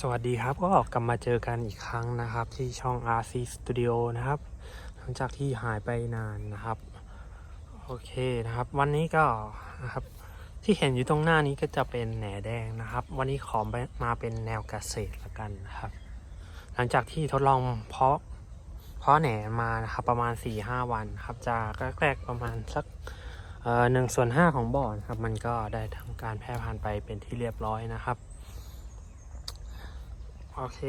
สวัสดีครับก็กลับมาเจอกันอีกครั้งนะครับ ที่ช่อง RC Studio นะครับ หลังจากที่หายไปนานนะครับ โอเคนะครับ วันนี้ก็นะครับที่เห็นอยู่ตรงหน้านี้ก็จะเป็นแหนแดงนะครับ วันนี้ขอมาเป็นแนวเกษตรละกันนะครับ หลังจากที่ทดลองเพาะเพาะแหนมานะครับประมาณ 4-5 วันครับจากแรกๆประมาณสักหนึ่งส่วนห้าของบ่อนะครับมันก็ได้ทำการแพร่พันธุ์ไปเป็นที่เรียบร้อยนะครับ โอเค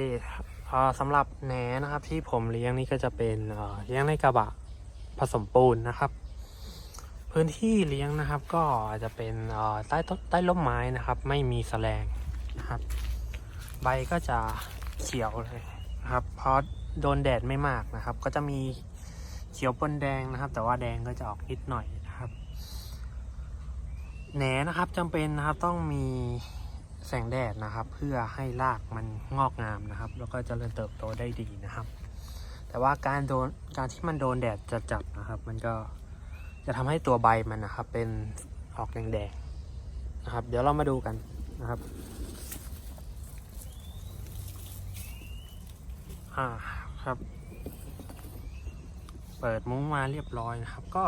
สำหรับแหนนะครับที่ผมเลี้ยงนี่ก็จะเป็นเลี้ยงในกระบะผสมปูนนะครับ พื้นที่เลี้ยงนะครับ ก็จะเป็นใต้ต้นใต้ร่มไม้นะครับ ไม่มีแสลงนะครับ ใบก็จะเขียวเลยนะครับเพราะโดนแดดไม่มากนะครับ ก็จะมีเขียวปนแดงนะครับ แต่ว่าแดงก็จะออกนิดหน่อยนะครับแหนนะครับจำเป็นนะครับต้องมี แสงแดดนะครับ เพื่อให้รากมันงอกงามนะครับ แล้วก็เจริญเติบโตได้ดีนะครับ แต่ว่าการโดนการที่มันโดนแดดจัดๆนะครับ มันก็จะทำให้ตัวใบมันนะครับ เป็นออกแดงๆนะครับ เดี๋ยวเรามาดูกันนะครับอ่าครับเปิดมุ้งมาเรียบร้อยนะครับ ก็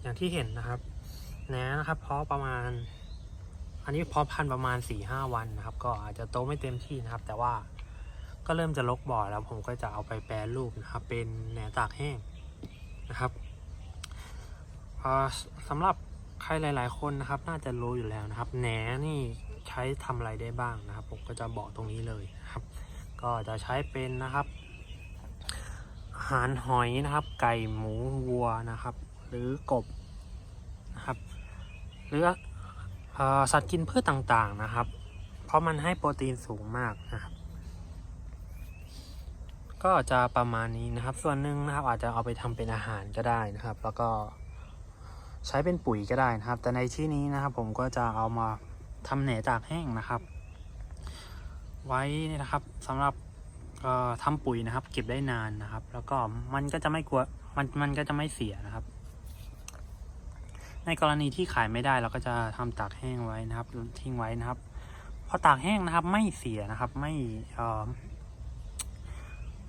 อย่างที่เห็นนะครับแหนนะครับ เพาะประมาณ อันนี้พาะพันประมาณ4ี่ห้าวันนะครับ ก็อาจจะโตไม่เต็มที่นะครับ แต่ว่าก็เริ่มจะลกบ่อแล้วผมก็จะเอาไปแปรรูปนะครับ เป็นแหนตากแห้งนะครับสำหรับใครหลาย ๆ คนนะครับ น่าจะรู้อยู่แล้วนะครับ แหนนี่ใช้ทำอะไรได้บ้างนะครับ ผมก็จะบอกตรงนี้เลยนะครับ ก็จะใช้เป็นนะครับ อาหารหอยนะครับ ไก่หมูวัวนะครับ หรือกบนะครับหรือเอ่อ สัตว์กินพืชต่างๆนะครับ เพราะมันให้โปรตีนสูงมากนะครับก็จะประมาณนี้นะครับ ส่วนหนึ่งนะครับอาจจะเอาไปทำเป็นอาหารก็ได้นะครับ แล้วก็ใช้เป็นปุ๋ยก็ได้นะครับ แต่ในที่นี้นะครับ ผมก็จะเอามาทำแหนตากแห้งนะครับ ไว้นะครับสำหรับเอ่อทำปุ๋ยนะครับ เก็บได้นานนะครับ แล้วก็มันก็จะไม่กลัวมันมันก็จะไม่เสียนะครับ ในกรณีที่ขายไม่ได้เราก็จะทำตากแห้งไว้นะครับ ทิ้งไว้นะครับพอตากแห้งนะครับ ไม่เสียนะครับ ไม่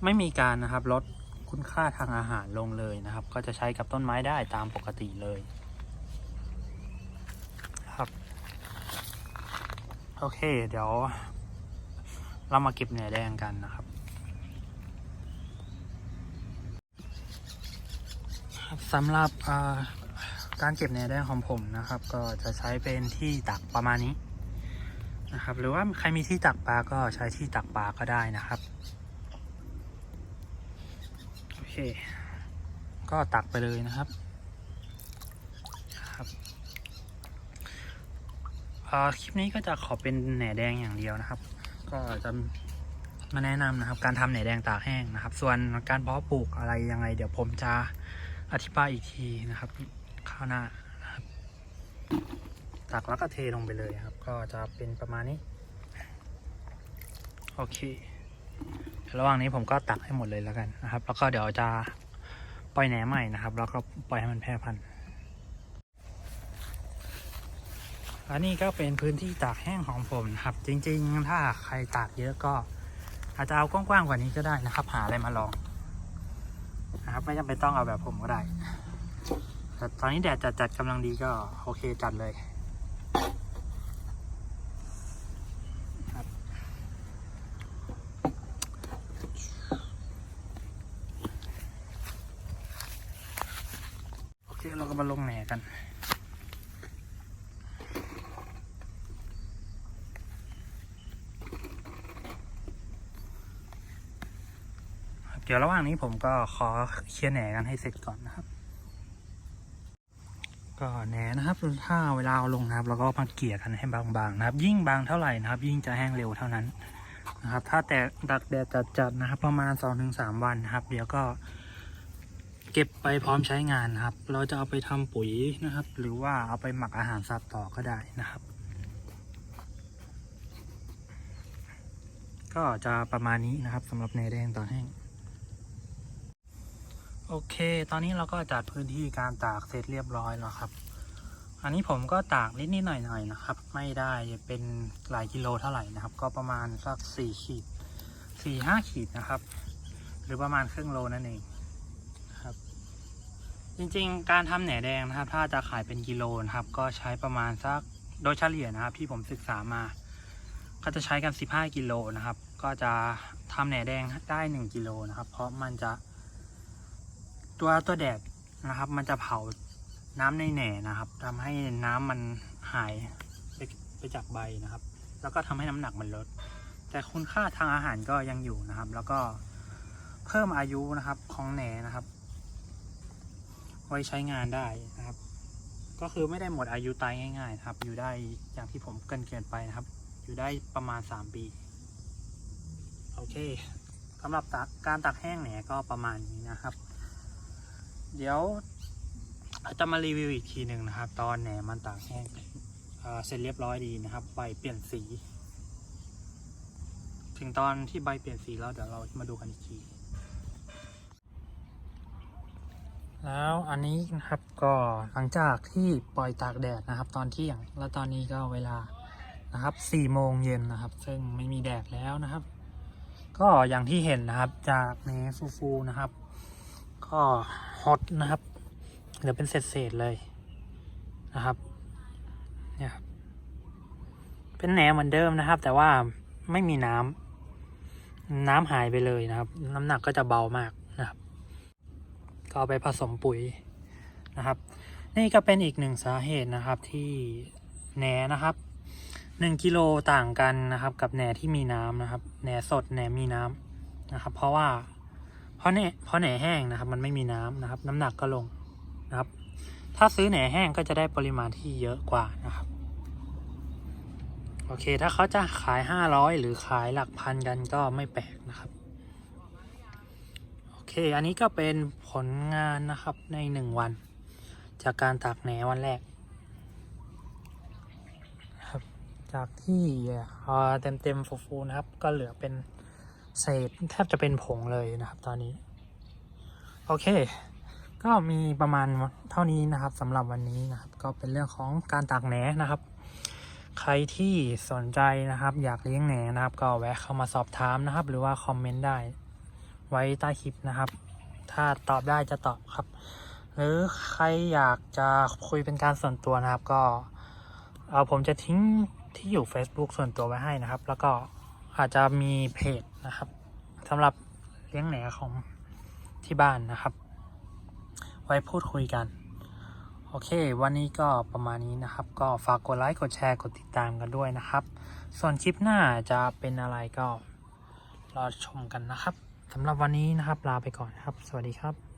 ไม่มีการนะครับลดคุณค่าทางอาหารลงเลยนะครับ ก็จะใช้กับต้นไม้ได้ตามปกติเลยครับ โอเค เดี๋ยว เรามาเก็บแหน่แดงกันนะครับสำหรับ การเก็บแหนแดงของผมนะครับ ก็จะใช้เป็นที่ตักประมาณนี้นะครับ หรือว่าใครมีที่ตักปลาก็ใช้ที่ตักปลาก็ได้นะครับโอเค ก็ตักไปเลยนะครับครับเอ่อคลิปนี้ก็จะขอเป็นแหนแดงอย่างเดียวนะครับ ก็จะมาแนะนำนะครับ การทำแหนแดงตากแห้งนะครับ ส่วนการเพาะปลูกอะไรยังไง เดี๋ยวผมจะอธิบายอีกทีนะครับ ข้าวหน้านะครับตักแล้วก็เทลงไปเลยครับ ก็จะเป็นประมาณนี้ โอเค ระหว่างนี้ผมก็ตักให้หมดเลยแล้วกันนะครับ แล้วก็เดี๋ยวจะปล่อยแหนใหม่นะครับ แล้วก็ปล่อยให้มันแพร่พันธุ์อันนี้ก็เป็นพื้นที่ตากแห้งของผมนะครับ จริง ๆ ถ้าใครตากเยอะก็ อาจจะเอากว้างๆกว่านี้ก็ได้นะครับ หาอะไรมาลองนะครับ ไม่จำเป็นต้องเอาแบบผมก็ได้ แต่ตอนนี้แดดจัดจัดๆกำลังดีก็โอเคจัดเลยโอเคเราก็มาลงแหนกันเดี๋ยวระหว่างนี้ผมก็ขอเคลียร์แหนกันให้เสร็จก่อนนะครับ ก็แหนนะครับถ้าเวลาเอาลงนะครับเราก็มาเกลี่ยกันให้บางๆนะครับ ยิ่งบางเท่าไหร่นะครับ ยิ่งจะแห้งเร็วเท่านั้นนะครับ ถ้าแต่ดักแดดจัดๆนะครับ ประมาณ2-3วันนะครับ เดี๋ยวก็ เก็บไปพร้อมใช้งานนะครับ เราจะเอาไปทำปุ๋ยนะครับ หรือว่าเอาไปหมักอาหารสัตว์ต่อก็ได้นะครับ ก็จะประมาณนี้นะครับสำหรับแหนแดงต่อแห้ง โอเค ตอนนี้เราก็จัดพื้นที่การตากเสร็จเรียบร้อยแล้วครับ อันนี้ผมก็ตากนิดนิดหน่อยหน่อยนะครับ ไม่ได้เป็นหลายกิโลเท่าไหร่นะครับ ก็ประมาณสักสี่ขีดสี่ห้าขีดนะครับ หรือประมาณครึ่งโลนั่นเองครับ จริงๆ การทำแหนแดงนะครับ ถ้าจะขายเป็นกิโลนะครับ ก็ใช้ประมาณสักโดยเฉลี่ยนะครับ ที่ผมศึกษามา ก็จะใช้กัน 15 กิโลนะครับ ก็จะทำแหนแดงได้ 1 กิโลนะครับ เพราะมันจะ ตัวตัวแดดนะครับ มันจะเผาน้ำในแหน่นะครับทำให้น้ำมันหายไปไปจากใบนะครับ แล้วก็ทำให้น้ำหนักมันลด แต่คุณค่าทางอาหารก็ยังอยู่นะครับ แล้วก็เพิ่มอายุนะครับของแหนนะครับ ไว้ใช้งานได้นะครับ ก็คือไม่ได้หมดอายุตายง่าย ๆ ครับ อยู่ได้อย่างที่ผมเกรินเกินไปนะครับ อยู่ได้ประมาณ 3 ปีโอเคสำหรับกการตักแห้งแหนก็ประมาณนี้นะครับ เดี๋ยวจะมารีวิวอีกทีหนึ่งนะครับ ตอนแหนมันตากแห้งเเสร็จเรียบร้อยดีนะครับ ใบเปลี่ยนสี ถึงตอนที่ใบเปลี่ยนสีแล้วเดี๋ยวเรามาดูกันอีกที แล้วอันนี้นะครับก็หลังจากที่ปล่อยตากแดดนะครับ ตอนเที่ยง แล้วตอนนี้ก็เวลานะครับ4โมงเย็นนะครับ ซึ่งไม่มีแดดแล้วนะครับ ก็อย่างที่เห็นนะครับจากเนฟูฟูนะครับ ก็ฮอตนะครับเหลือเป็นเศษๆเลยนะครับเนี่ยครับเป็นแหนเหมือนเดิมนะครับ แต่ว่าไม่มีน้ำน้ำหายไปเลยนะครับ น้ำหนักก็จะเบามากนะครับ ก็เอาไปผสมปุ๋ยนะครับ นี่ก็เป็นอีกหนึ่งสาเหตุนะครับที่แหนนะครับหนึ่งกิโลต่างกันนะครับ กับแหนที่มีน้ำนะครับแหนสดแหนมีน้ำนะครับ เพราะว่า ราะแหนเพราะแหนแห้งนะครับ มันไม่มีน้ำนะครับ น้ำหนักก็ลงนะครับ ถ้าซื้อแหนแห้งก็จะได้ปริมาณที่เยอะกว่านะครับโอเค ถ้าเขาจะขายห้าร้อยหรือขายหลักพันกันก็ไม่แปลกนะครับ โอเค อันนี้ก็เป็นผลงานนะครับในหนึ่งวัน จากการตากแหนวันแรกนะครับ จากที่เอ่อเต็มเต็มๆฟูนะครับ ก็เหลือเป็น เศษแทบจะเป็นผงเลยนะครับ ตอนนี้ โอเค ก็มีประมาณเท่านี้นะครับสำหรับวันนี้นะครับ ก็เป็นเรื่องของการตากแหนนะครับ ใครที่สนใจนะครับ อยากเลี้ยงแหนนะครับ ก็แวะเข้ามาสอบถามนะครับ หรือว่าคอมเมนต์ได้ไว้ใต้คลิปนะครับ ถ้าตอบได้จะตอบครับ หรือใครอยากจะคุยเป็นการส่วนตัวนะครับ ก็เอ่อผมจะทิ้งที่อยู่ Facebook ส่วนตัวไว้ให้นะครับ แล้วก็อาจจะมีเพจ นะครับสำหรับเลี้ยงแหนของที่บ้านนะครับ ไว้พูดคุยกัน โอเค วันนี้ก็ประมาณนี้นะครับ ก็ฝากกดไลค์กดแชร์กดติดตามกันด้วยนะครับ ส่วนคลิปหน้าจะเป็นอะไรก็รอชมกันนะครับสำหรับวันนี้นะครับลาไปก่อนครับ สวัสดีครับ